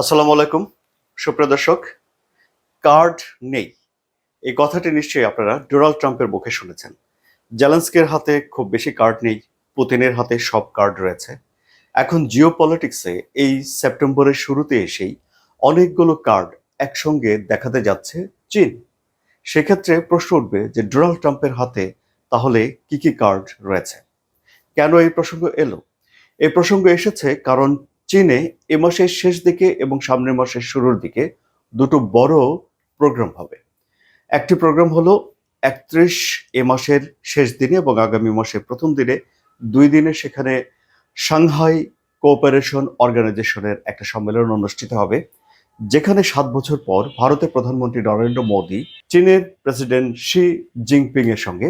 আসসালামু আলাইকুম, সুপ্রিয় দর্শক। কার্ড নেই। এই কথাটি নিশ্চয়ই আপনারা ডোনাল্ড ট্রাম্পের মুখে শুনেছেন। জেলেন্সকের হাতে খুব বেশি কার্ড নেই, পুতিনের হাতে সব কার্ড রয়েছে। এখন জিও পলিটিক্সে এই সেপ্টেম্বরের শুরুতে এসেই অনেকগুলো কার্ড একসঙ্গে দেখাতে যাচ্ছে চীন। সেক্ষেত্রে প্রশ্ন উঠবে যে ডোনাল্ড ট্রাম্পের হাতে তাহলে কি কি কার্ড রয়েছে? কেন এই প্রসঙ্গ এলো? এই প্রসঙ্গ এসেছে কারণ চীনে এ মাসের শেষ দিকে এবং সামনের মাসের শুরুর দিকে দুটো বড় প্রোগ্রাম হবে। একটি প্রোগ্রাম হলো একত্রিশ এ মাসের শেষ দিনে এবং আগামী মাসের প্রথম দিনে। দুই দিনে সেখানে সাংহাই কোঅপারেশন অর্গানাইজেশনের একটা সম্মেলন অনুষ্ঠিত হবে, যেখানে সাত বছর পর ভারতের প্রধানমন্ত্রী নরেন্দ্র মোদী চীনের প্রেসিডেন্ট শি জিনপিং এর সঙ্গে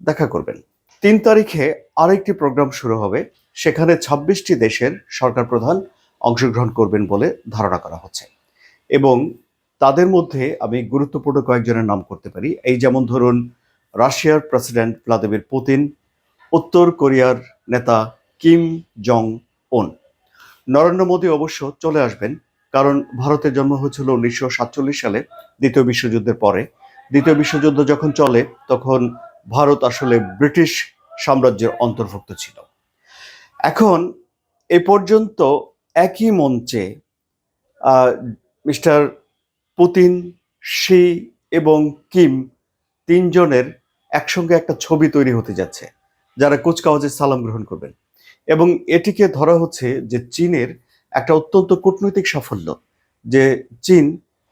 দেখা করবেন। তিন তারিখে আরেকটি প্রোগ্রাম শুরু হবে। সেখানে ছাব্বিশটি দেশের সরকার প্রধান অংশগ্রহণ করবেন বলে ধারণা করা হচ্ছে। এবং তাদের মধ্যে আমি গুরুত্বপূর্ণ কয়েকজনের নাম করতে পারি। এই যেমন ধরুন, রাশিয়ার প্রেসিডেন্ট ভ্লাদিমির পুতিন, উত্তর কোরিয়ার নেতা কিম জং উন নরেন্দ্র মোদী অবশ্য চলে আসবেন, কারণ ভারতের জন্ম হয়েছিল উনিশশো সাতচল্লিশ সালে দ্বিতীয় বিশ্বযুদ্ধের পরে। দ্বিতীয় বিশ্বযুদ্ধ যখন চলে, তখন ভারত আসলে ব্রিটিশ সাম্রাজ্যের অন্তর্ভুক্ত ছিল। এখন এ পর্যন্ত একই মঞ্চে মিস্টার পুতিন, শি এবং কিম তিনজনের একসঙ্গে একটা ছবি তৈরি হতে যাচ্ছে, যারা কুচকাওয়াজের সালাম গ্রহণ করবেন। এবং এটিকে ধরা হচ্ছে যে চীনের একটা অত্যন্ত কূটনৈতিক সাফল্য, যে চীন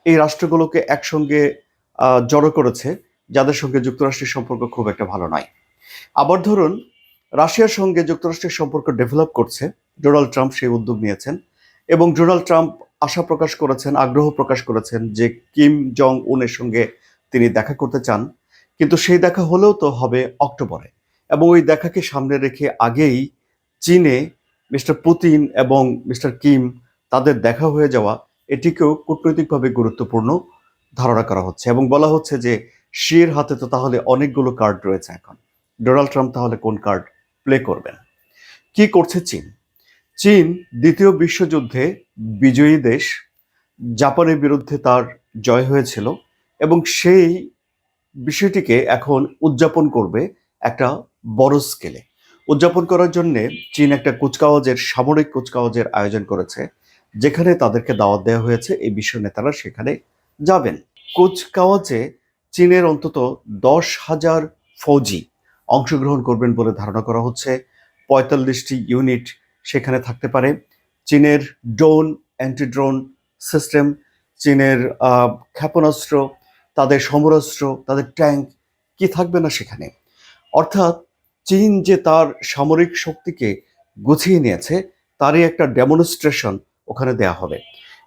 এই রাষ্ট্রগুলোকে একসঙ্গে জড়ো করেছে যাদের সঙ্গে যুক্তরাষ্ট্রের সম্পর্ক খুব একটা ভালো নয়। আবার ধরুন, রাশিয়ার সঙ্গে যুক্তরাষ্ট্রের সম্পর্ক ডেভেলপ করছে, ডোনাল্ড ট্রাম্প সেই উদ্যোগ নিয়েছেন এবং ডোনাল্ড ট্রাম্প আশা প্রকাশ করেছেন, আগ্রহ প্রকাশ করেছেন যে কিম জং উনের সঙ্গে তিনি দেখা করতে চান। কিন্তু সেই দেখা হলেও তো হবে অক্টোবরে এবং ওই দেখাকে সামনে রেখে আগেই চীনে মিস্টার পুতিন এবং মিস্টার কিম তাদের দেখা হয়ে যাওয়া, এটিকেও কূটনৈতিকভাবে গুরুত্বপূর্ণ ধারণা করা হচ্ছে এবং বলা হচ্ছে যে শির হাতে তো তাহলে অনেকগুলো কার্ড রয়েছে এখন। ডোনাল্ড ট্রাম্প তাহলে কোন কার্ড প্লে করবেন কি করছে চীন? চীন দ্বিতীয় বিশ্বযুদ্ধে বিজয়ী দেশ। জাপানের বিরুদ্ধে তার জয় হয়েছিল এবং সেই বিষয়টিকে এখন উদযাপন করবে একটা বড় স্কেলে উদযাপন করার জন্যে চীন একটা কুচকাওয়াজের, সামরিক কুচকাওয়াজের আয়োজন করেছে, যেখানে তাদেরকে দাওয়াত দেওয়া হয়েছে। এই বিশ্ব নেতারা সেখানে যাবেন। কুচকাওয়াজে চীনের অন্তত দশ হাজার ফৌজি অংশগ্রহণ করবেন বলে ধারণা করা হচ্ছে। পঁয়তাল্লিশটি ইউনিট সেখানে থাকতে পারে। চীনের ড্রোন অ্যান্টি ড্রোন সিস্টেম, চীনের ক্ষেপণাস্ত্র, তাদের সমরাস্ত্র, তাদের ট্যাঙ্ক, কি থাকবে না সেখানে? অর্থাৎ চীন যে তার সামরিক শক্তিকে গুছিয়ে নিয়েছে, তারই একটা ডেমনস্ট্রেশন ওখানে দেয়া হবে।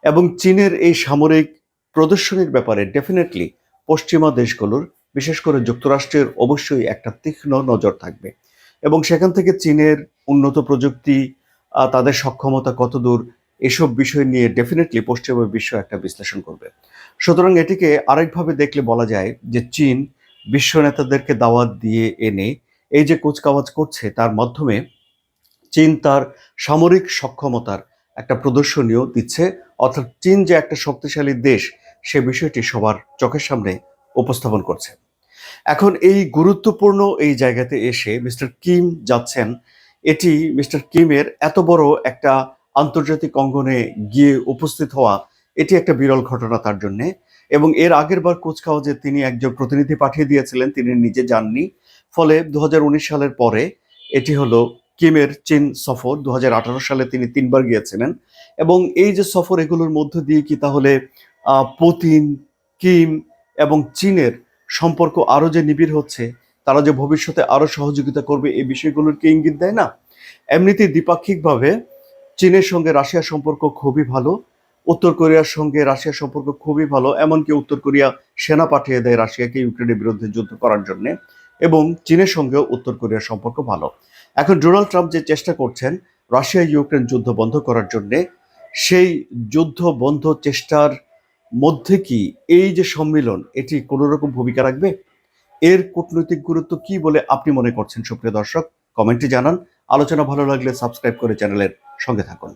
এবং চীনের এই সামরিক প্রদর্শনীর ব্যাপারে ডেফিনেটলি পশ্চিমা দেশগুলোর, বিশেষ করে যুক্তরাষ্ট্রের অবশ্যই একটা তীক্ষ্ণ নজর থাকবে। এবং সেখান থেকে চীনের উন্নত প্রযুক্তি তাদের সক্ষমতা কতদূর এসব বিষয় নিয়ে ডেফিনেটলি পশ্চিমা বিশ্ব একটা বিশ্লেষণ করবে। সুতরাং এটিকে আরেকভাবে দেখলে বলা যায় যে চীন বিশ্ব নেতাদেরকে দাওয়াত দিয়ে এনে এই যে কুচকাওয়াজ করছে, তার মাধ্যমে চীন তার সামরিক সক্ষমতার একটা প্রদর্শনীয় দিচ্ছে। অর্থাৎ চীন যে একটা শক্তিশালী দেশ সে বিষয়টি সবার চোখের সামনে উপস্থাপন করছে। এখন এই গুরুত্বপূর্ণ এই জায়গাতে এসে মিস্টার কিম যাচ্ছেন। এটি মিস্টার কিমের এত বড় একটা আন্তর্জাতিক অঙ্গনে গিয়ে উপস্থিত হওয়া, এটি একটা বিরল ঘটনা তার জন্যে। এবং এর আগের বার কুচকাওয়াজে তিনি একজন প্রতিনিধি পাঠিয়ে দিয়েছিলেন, তিনি নিজে যাননি। ফলে দু হাজার উনিশ সালের পরে এটি হলো কিমের চীন সফর দু হাজার আঠারো সালে তিনি তিনবার গিয়েছিলেন। এবং এই যে সফর এগুলোর মধ্য দিয়ে কি তাহলে পুতিন, কিম এবং চীনের সম্পর্ক আরও যে নিবিড় হচ্ছে, তারা যে ভবিষ্যতে আরও সহযোগিতা করবে, এই বিষয়গুলোর কি ইঙ্গিত দেয় না? এমনিতেই দ্বিপাক্ষিকভাবে চীনের সঙ্গে রাশিয়ার সম্পর্ক খুবই ভালো, উত্তর কোরিয়ার সঙ্গে রাশিয়ার সম্পর্ক খুবই ভালো, এমনকি উত্তর কোরিয়া সেনা পাঠিয়ে দেয় রাশিয়াকে ইউক্রেনের বিরুদ্ধে যুদ্ধ করার জন্য, এবং চীনের সঙ্গেও উত্তর কোরিয়ার সম্পর্ক ভালো। এখন ডোনাল্ড ট্রাম্প যে চেষ্টা করছেন রাশিয়া ইউক্রেন যুদ্ধ বন্ধ করার জন্যে, সেই যুদ্ধ বন্ধ চেষ্টার মধ্যে কি এই যে সম্মেলন, এটি কোনো রকম ভূমিকা রাখবে? এর কূটনৈতিক গুরুত্ব কি বলে আপনি মনে করছেন সুপ্রিয় দর্শক? কমেন্টে জানান। আলোচনা ভালো লাগলে সাবস্ক্রাইব করে চ্যানেলের সঙ্গে থাকুন।